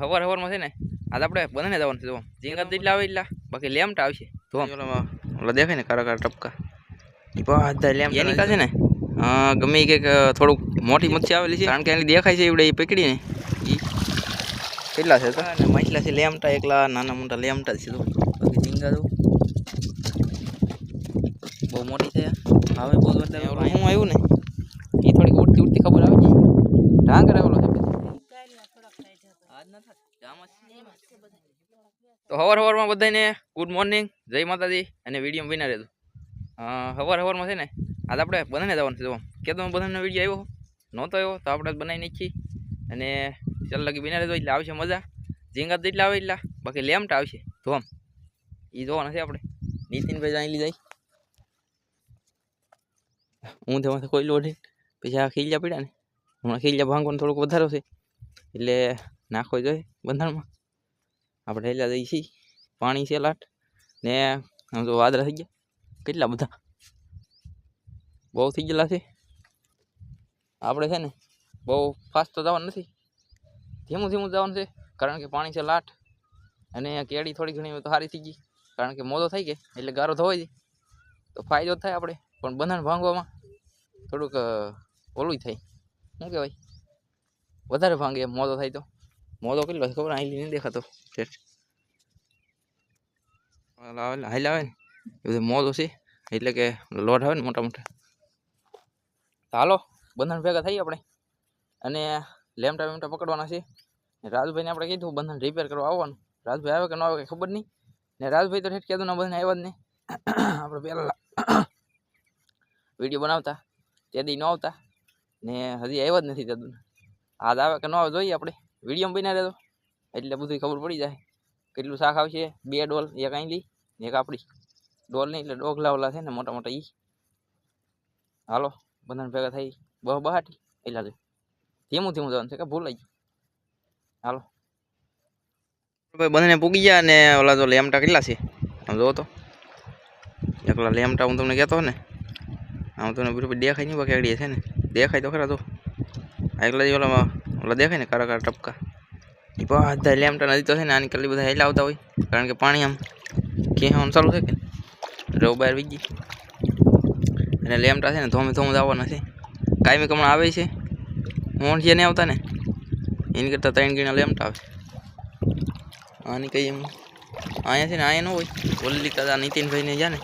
સવાર સવારમાં છે ને આજ આપણે બધાને જવાનું છે જો. ઝીંગા જેટલા આવે એટલા બાકી લેમટા આવશે. તો ઓલા દેખાય ને કારા કારા ટપકા. બધા લેમટા એની ને? ગમે કંઈક થોડુંક મોટી મચ્છી આવેલી છે. કારણ કે એની દેખાય છે એવડે એ પકડી ને ઈ કેટલા છે તો? માછલા છે લેમટા એકલા નાના મોટા લેમટા છે તો બાકી ઝીંગા તો બહુ મોટી છે. હવે બહુ હું આવ્યું ને એ થોડીક ઉડતી ઉડતી ખબર આવી ઢાંગ રહેલો છે તો હવાર હવારમાં બધાને ગુડ મોર્નિંગ જય માતાજી અને વીડિયો બિના રહેતું હવાર હવારમાં છે ને, આજ આપણે બધાને જવાનું છે કે તમે બધાનો વીડિયો આવ્યો, નહોતો આવ્યો, તો આપણે બનાવી નાખી અને ચાલ લગી બિના રહેતો એટલે આવશે મજા. ઝીંગા જેટલા આવે એટલા, બાકી લેમટા આવશે ધોમ એ જોવાના છે આપણે. નીતિનભાઈ જાણી લીધા હું તેમાંથી કોઈ લોઢી. પછી આ ખીલ્યા પડ્યા ને હમણાં ખીલ્યા ભાંગવાનું થોડુંક વધારો છે. એટલે નાખો જોઈએ બંધારણમાં આપણે હેલા જઈએ છીએ. પાણી છે લાટ. ને આમ તો વાદળા થઈ ગયા. કેટલા બધા? બહુ થઈ ગયેલા છે. આપણે છે ને બહુ ફાસ્ટ તો જવાનું નથી. ધીમું ધીમું જવાનું છે. કારણ કે પાણી છે લાટ. અને કેડી થોડી ઘણી તો સારી થઈ ગઈ. કારણ કે મોદો થઈ ગઈ એટલે ગારો ધોવાઈ જાય. તો ફાયદો થાય આપણે. પણ બંધન ભાંગવામાં થોડુંક ઓલું થાય. શું કહેવાય? વધારે ભાંગે મોદો થાય તો. મોદો કેટલો ખબર? અહીં નહીં દેખાતો. હાલ આવે ને હાલ આવે ને બધું મોદો છે એટલે કે લોટ આવે ને મોટા મોટા હાલો બંધન ભેગા થઈએ આપણે અને લેમટા વેમટા પકડવાના છે રાજભાઈને આપણે કીધું બંધન રિપેર કરવા આવવાનું રાજભાઈ આવે કે ન આવે કંઈ ખબર નહીં ને રાજભાઈ તો ઠેઠ કીધું ના બધાને આવ્યા જ નહીં આપણે પહેલાં વીડિયો બનાવતા તે દી ન આવતા ને હજી આવ્યા જ નથી તે દી. આજ આવે કે ન આવે જોઈએ આપણે વીડિયો બના દેતો એટલે બધું ખબર પડી જાય. કેટલું શાક આવશે? બે ડોલ, એક આંગલી એક આપણી ડોલ નહીં એટલે ડોગલા ઓલા છે ને મોટા મોટા ઈ. હાલો, બધાને ભેગા થઈ. બહ બહાટી. એટલા જ. ધીમું ધીમું જવાનું છે કે ભૂલાઈ ગયું? હાલો. ભાઈ બંને પૂગી ગયા ને ઓલા તો લેમટા કેટલા છે? આમ જોવો તો. એકલા લેમટા હું તમને કહેતો ને, આમ તમને બરોબર દેખાય નહીં, બાકી છે ને. દેખાય તો ખરા તો એકલા જે ઓલામાં, ઓલા દેખાય ને કારા કારા ટપકા. એ બધા લેમટા નદી તો છે ને આની કલી બધા હેલા આવતા હોય કારણ કે પાણી આમ ખેવાનું ચાલુ છે કે રવ બહાર વીજી અને લેમટા છે ને ધોમે ધોમે જ આવવાના છે કાયમી કમણ આવે છે મોણિયા નહીં આવતા ને એની કરતાં ત્રણ ગીણા લેમટા આવે આની કઈ એમ અહીંયા છે ને અહીંયા ન હોય ઓલી કદા નીતિનભાઈને જા ને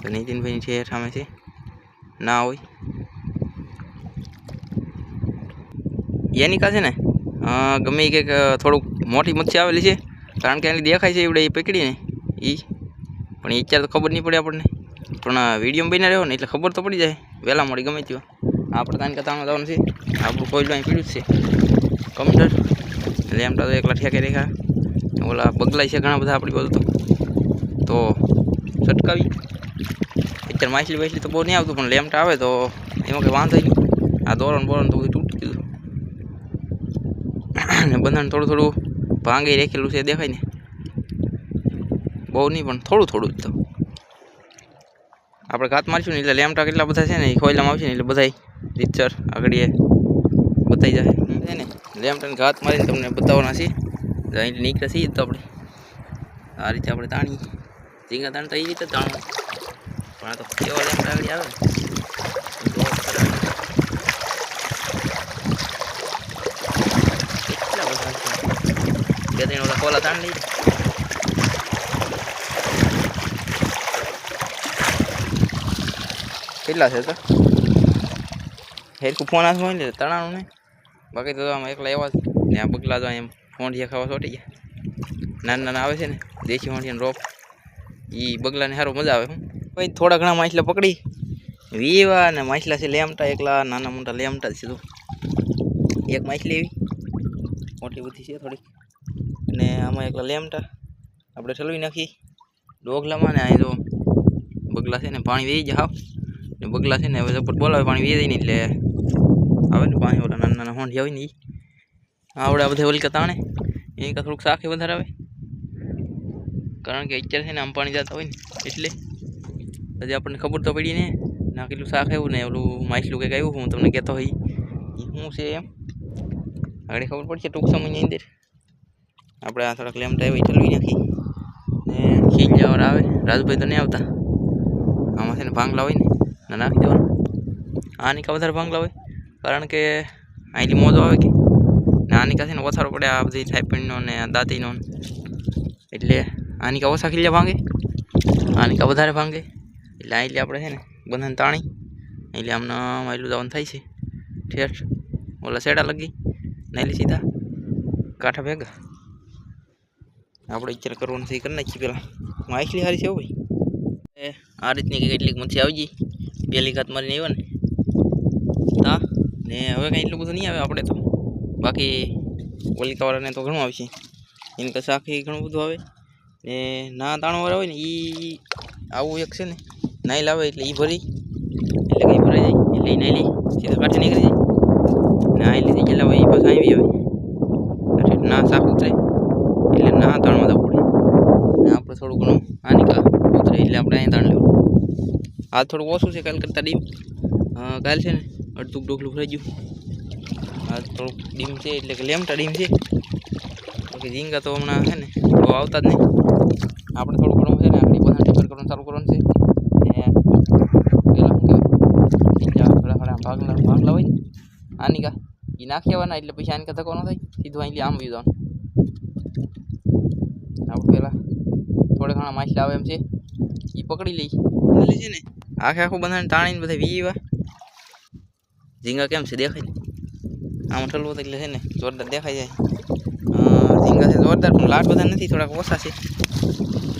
તો નીતિનભાઈની છે સામે છે ના હોય એની છે ને ગમે કંઈક થોડુંક મોટી મચ્છી આવેલી છે, કારણ કે એની દેખાય છે એવડે એ પકડીને. એ પણ એ અત્યારે તો ખબર નહીં પડે આપણને. પણ વીડિયો બન્યા રહ્યો ને એટલે ખબર તો પડી જાય. વહેલા મળી ગમે ત્યાં આપણે તાન કથામાં જવાનું છે. આપણું કોઈ અહીં પીડ્યું છે. કમ્પ્યુટર એટલે એમ તો એકલા ઠેકે રેખા ઓલા બગલાય છે ઘણા બધા આપણી તો. તો છટકાવી. અત્યારે માછલી વાછલી તો બહુ નહીં આવતું, પણ લેમટા આવે તો એમાં કંઈ વાંધો નહીં. આ દોરણ બોરણ તો બધું તૂટી ગયું. ને બંધન થોડું થોડું ભાંગી રેખેલું છે દેખાય ને. બહુ નહીં, પણ થોડું થોડું જ તો. આપણે ઘાત મારીશું ને એટલે લેમટા કેટલા બધા છે ને એ ખોયલામાં આવશે ને એટલે બધા રીતસર આગળ એ બતાવી જાય છે ને, લેમટાને ઘાત મારીને તમને બતાવવાના છે. અહીં નીકળે છીએ તો આપણે આ રીતે આપણે તાણી. ઝીંગા તાણ તો એ રીતે તાણવું પણ આ તો કેવા લેમટા આગળ આવે ને તો ખરા. કેટલા બધા છે tan લઈ કેટલા છે તો હેરકું ફોન હાથમાં હોય ને તણાણું ને બાકી તો આમ એકલા એવા ને આ બગલા તો એમ ફોંઠિયા ખાવા છોટી ગયા નાના નાના આવે છે ને દેશી ફોંઠિયાનો રોપ એ બગલાને સારું મજા આવે હું ભાઈ થોડા ઘણા માછલા પકડી વીવા ને માછલા છે લેમટા એકલા નાના મોટા લેમટા જ છે એક માછલી એવી મોટી બધી છે થોડીક અને આમાં એકલા લેમટા. આપણે ઠલવી નાખી ડોગલામાં ને અહીં જો બગલા છે ને, પાણી વેઈ જ હાવ. ને બગલા છે ને, હવે ઝપટ બોલાવે, પાણી વેઈ જાય ને એટલે આવે ને પાણી ઓલા નાના નાના હોંઢી હોય ને આવડે આ બધા વલકા તાણે. કાં થોડુંક શાખે વધારે આવે કારણ કે અત્યારે છે ને, આમ પાણી જતા હોય ને, એટલે હજી આપણને ખબર તો પડી ને, ના કેટલું શાક આવ્યું ને, ઓલું માછલું કંઈક આવ્યું, હું તમને કહેતો હોય એ શું છે એમ? આગળ ખબર પડશે ટૂંક સમયની અંદર. આપણે આ થોડાક લેમટા એવી ઠલવી નાખી. ને ખીલ જવાર આવે. રાજભાઈ તો નહીં આવતા. આમાં છે ને ભાંગલા હોય ને નાખી દેવાનું. આની કા વધારે ભાંગલા હોય કારણ કે અહીંથી મોજો આવે કે. ને આની છે ને ઓછારો પડે આ બધી થાઈપીણનો ને દાંતીનો એટલે આની કા ઓછા ખીલ્યા ભાંગે. આની કા વધારે ભાંગે. એટલે આ આપણે છે ને બંધન તાણી. એટલે આમને આટલું જવાનું થાય છે. ઠેઠ. ઓલા શેડા લગી. નાયલી સીધા. કાંઠા ભેગા. આપણે ઈચ્છા કરવાનું છે એ કરી નાખીએ પહેલાં. માછલી સારી છે ભાઈ? આ રીતની કેટલીક મચ્છી આવી ગઈ. પહેલી ઘાત મારીને આવ્યો ને. હા, ને હવે કાંઈ એટલું બધું નહીં આવે આપણે તો. બાકી ઓલિકાવાળાને તો ઘણું આવશે. એને કશે આખી ઘણું બધું આવે. ને ના તાણવાળા હોય ને એ આવું એક છે ને, નાઈ લાવે એટલે એ ભરી. એટલે કંઈ ભરાઈ જાય. એટલે એ નાઈ લઈ સીધા કાંઠે નીકળી જાય. નાઈ લીધી ગયેલા હોય એ પાછા આવી આવે. ના સાફ ઉતરે એટલે ના તાણવા જવું પડે ને આપણે થોડું ઘણું હાનિકા ઉતરે એટલે આપણે અહીં તાણ લેવું. આ થોડું ઓછું છે, કાલ કરતાં ડીમ. કાલ છે ને અડધું ડોકલું ભરાઈ ગયું. આ થોડુંક ડીમ છે, એટલે કે લેમટા ડીમ છે. બાકી ઝીંગા તો હમણાં છે ને બહુ આવતા જ નહીં. આપણે થોડું ઘણું છે ને, આપણે બધા ટેકર કરવાનું ચાલુ કરવાનું છે. ને પહેલાં શું ભાગલા ભાગલા હોય ને, આની કા એ નાખી આવવાના એટલે પછી આની કા ધક્કો ન થાય. સીધું અહીં આમ વી આપણે પહેલાં થોડા ઘણા માછલા આવે એમ છે. એ પકડી લઈ. એટલે છે ને. આખે આખું બંધાને તાણીને બધા વીવા. ઝીંગા કેમ છે? દેખાય ને આમ ઠલવો તો એટલે છે ને જોરદાર દેખાઈ જાય. અ, ઝીંગા છે જોરદાર પણ લાટ બધા નથી થોડાક ઓછા છે.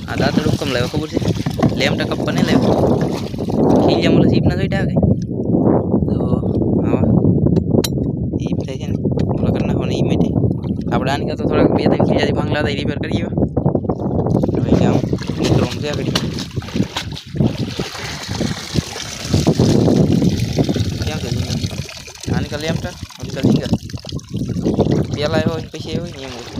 આ દાંતડું કમ લાવ્યો ખબર છે? લેમટા કપ્પા નહીં લાવ્યો. ખીલિયા મને સીપના જોઈ ડાકે તો આવા. એ બધા છે ને ઓલા કરી નાખો ને એ માટે. આપણે આની કરતાં થોડાક બે ત્રણ ખીજાથી ભાંગલા હતા રિપેર કરી આવ્યા હવે આમ નીકળવાનું છે આગળ કેમ છે ઝીંગા આની કાલે કાલે ઝીંગા પહેલાં હોય ને પછી હોય ને એમ હોય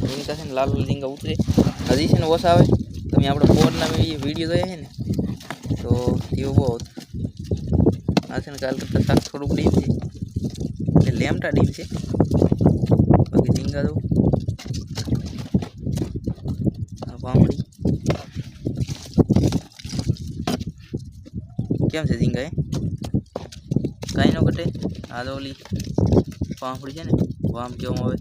ઝીંગા છે ને લાલ લીંગા ઉતરે હજી છે ને ઓછા આવે તમે આપણે ફોરના વીડિયો જોયા છે ને તો તેઓ બહુ આવતા આ છે ને કાલ કરતાં શાક થોડુંક ડીમ છે એટલે લેમટા ડીમ છે બાકી ઝીંગા આ પામડી કેમ છે ઝીંગા કાંઈ ન કટે આ તો ઓલી પાંફળી છે ને, વામ કેવું આવે.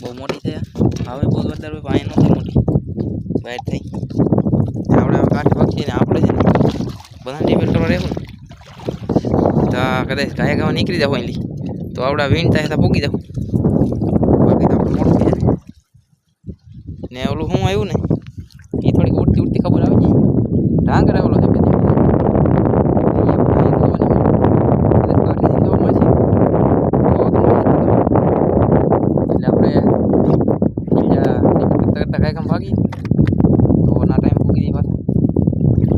બહુ મોટી થયા હવે બહુ વધારે હોય પાણી નથી મોટી. બહાર થઈ. આપણે કાઠ પક્ષી ને આપણે છે ને બધા ડિપેન્ડ કરવા રહેવું ને તો કદાચ ગાય ગાવા નીકળી જાવ એની તો આપણે વીણ થાય તો જાવ. બાકી તો આપણે મોટું થઈ જાય ને ઓલું હું આવ્યું ને?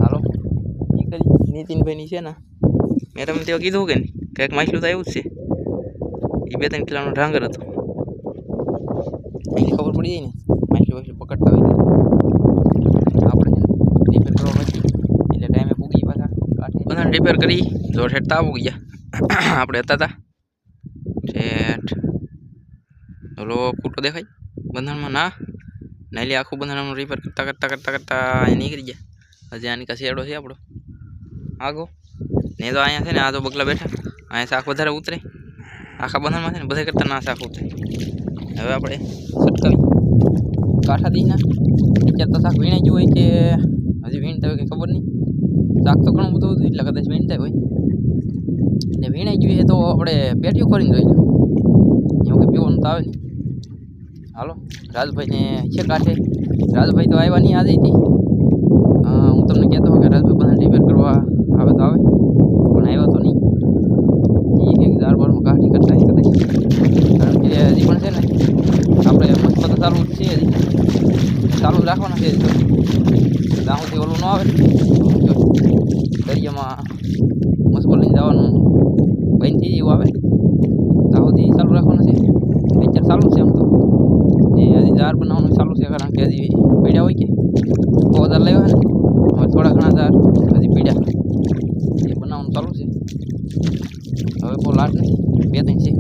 હાલો નીકળી નીતિનભાઈની છે ને મેં તમને તેવા કીધું કે નહીં કંઈક માછલું તો આવ્યું જ છે એ બે ત્રણ કિલોનો ઢાંગર હતો એની ખબર પડી જાય ને માછલું વાછલું પકડતા હોય આપણે છે કરવા પછી એટલે ટાઈમે પૂગી પાછા કાંઠે બધા રિપેર કરી જોર હેઠ તાવ ઉગી ગયા. આપણે હતા હતા ઠેઠ ઓલો કૂટો દેખાય? બંધનમાં ના. નાલી આખું બંધનમાં રિપેર કરતાં કરતાં કરતાં કરતાં અહીં નીકળી ગયા. હજી આની કાંઈ શેડો છે આપણો. આગો. ને તો અહીંયા છે ને, આ તો બગલા બેઠા. અહીંયા શાક વધારે ઉતરે. આખા બંધનમાં છે ને, બધા કરતાં ના શાક ઉતરે. હવે આપણે સટકાવી કાંઠા દઈ ના અત્યારે તો શાક વીણાઈ ગયું હોય કે, હજી વીણતા હોય કે ખબર નહીં. શાક તો ઘણું બધું હતું, એટલે કદાચ વીણતા હોય ને વીણાઈ જોઈએ તો આપણે પેટીઓ કરીને જોઈ લેવું એવું કે પીવાનું તો આવે નહીં. હાલો, રાજભાઈને છે કાંઠે. રાજભાઈ તો આવ્યા નહીં આજે હતી હું તમને કહેતો હતો કે રાજભાઈ બધા રિપેર કરવા આવે તો આવે, પણ આવ્યો તો નહીં. એ કંઈક દાર બારમાં કાઠી કરતા કદાચ. કારણ કે હજી પણ છે ને, આપણે મસ્ત ચાલુ છે હજી. ચાલુ રાખવાના છે તો. ત્યાં ઓલું ન આવે. દરિયામાં મસ્કો લઈને જવાનું બંધ એવું આવે? સુધી ચાલુ રાખવાનું છે? પિક્ચર ચાલુ છે આમ તો. ને હજી ઝાડ બનાવવાનું ચાલુ છે કારણ કે હજી પીડ્યા હોય કે? બહુ વધારે લેવા ને? હવે થોડા ઘણા ઝાર હજી ચાલુ છે. હવે બહુ લાટ નથી. બે ત્રણ છે.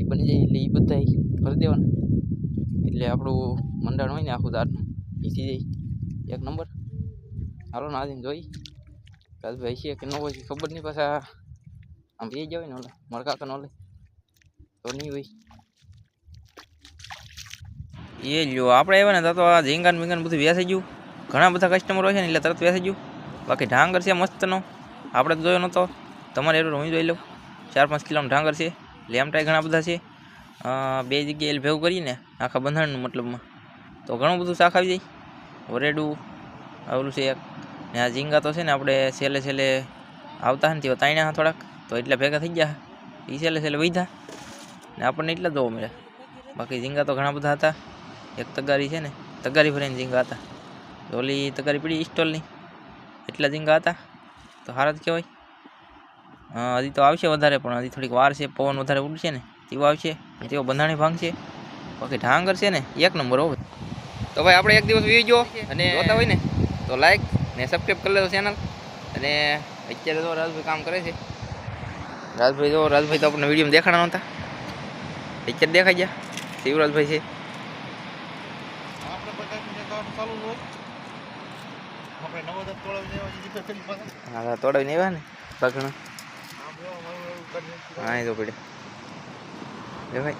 એ બની જાય એટલે એ બધા ભરી દેવાના. એટલે આપણું મંડાણ હોય ને આખું દાળનું એ થઈ જાય. એક નંબર. હાલો, ના આજે જોઈ. ભાઈ છે કે ન હોય ખબર નહીં, પાછા આમ એ જ હોય ને ઓલે તો ન લે તો નહીં હોય. એ લ્યો, આપણે આવ્યા ને તો આ ઝીંગાન વિંગાન બધું વેસાઈ ગયું. ઘણા બધા કસ્ટમરો છે ને, એટલે તરત વેસાઈ ગયું. બાકી ઢાંગર છે મસ્તનો. આપણે તો જોયો નહોતો તમારે એટલું હું જોઈ લઉં. ચાર પાંચ કિલોનો ઢાંગર છે. લેમટાઈ ઘણા બધા છે. બે જગ્યાએ ભેગું કરીને આખા બંધારણનું મતલબમાં. તો ઘણું બધું શાક આવી જાય. વરેડું આવેલું છે એક. ને આ ઝીંગા તો છે ને આપણે છેલ્લે છેલ્લે આવતા ને તેઓ તાણ્યા થોડાક. તો એટલે ભેગા થઈ ગયા એ છેલ્લે છેલ્લે વૈધા. ને આપણને એટલા જોવા મળ્યા. બાકી ઝીંગા તો ઘણા બધા હતા. એક તગારી છે ને, તગારી ભરીને ઝીંગા હતા. ઓલી તગારી પડી સ્ટોલની. એટલા ઝીંગા હતા. તો સારા જ કહેવાય. હજી તો આવશે વધારે, પણ હજી થોડીક વાર છે, પવન વધારે ઉડશે ને, તેવો આવશે. તેઓ બંધાણી ભાંગશે. બાકી ઢાંગર છે ને, એક નંબર હોય તો ભાઈ, આપણે એક દિવસ વી અને જોતા હોય ને તો લાઈક ને સબસ્ક્રાઈબ કરી લેજો ચેનલ અને અત્યારે તો રાજભાઈ કામ કરે છે. રાજભાઈ તો રાજભાઈ તો આપણને વીડિયો દેખાડા નહોતા. અત્યારે દેખાઈ ગયા. શિવરાજભાઈ છે. હા તોડાવીને આવ્યા ને હા એ તો પડે. એ ભાઈ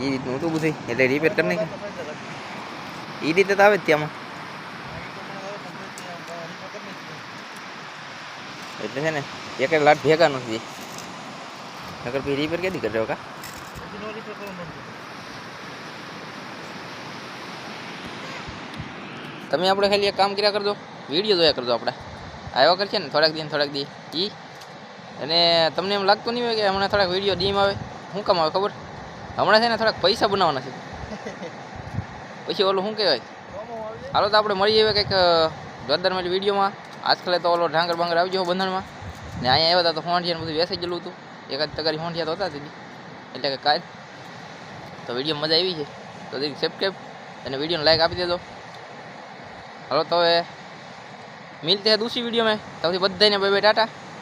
એ રીતનું હતું બધું એટલે રિપેર કરી નાખ્યું. એ રીતે તો આવે જ ત્યાંમાં. એટલે છે ને એક લાટ ભેગા નથી નગર પછી રિપેર ક્યાંથી કરી રહ્યો કા? તમે આપણે ખાલી એક કામ કર્યા કરજો વીડિયો જોયા કરજો આપણે. આવ્યા કરશે ને થોડાક દી થોડાક દી. ઈ? અને તમને એમ લાગતું નહીં હોય કે હમણાં થોડાક વીડિયો ડીમ આવે? શું કામ આવે ખબર? હમણાં છે ને થોડાક પૈસા બનાવવાના છે. પછી ઓલું શું કહેવાય? હાલો તો આપણે મળી જઈએ કંઈક જોરદાર મળી વિડીયોમાં, આજકાલે તો ઓલો ઢાંગર બાંગર આવી ગયો બંધનમાં. ને અહીંયા આવ્યા હતા તો હોંઠિયાને બધું વેસાઈ ગયેલું હતું. એકાદ તગારી હોંઠિયા તો હતા દીદી એટલે કે કાલ. તો વીડિયો મજા આવી છે. તો દીદી સબસ્ક્રાઈબ અને વિડીયોને લાઈક આપી દેજો. હલો તો હવે, મિલતે હૈ દૂસરી વીડિયો મેં તબથી બધાને બાય બે ટાટા.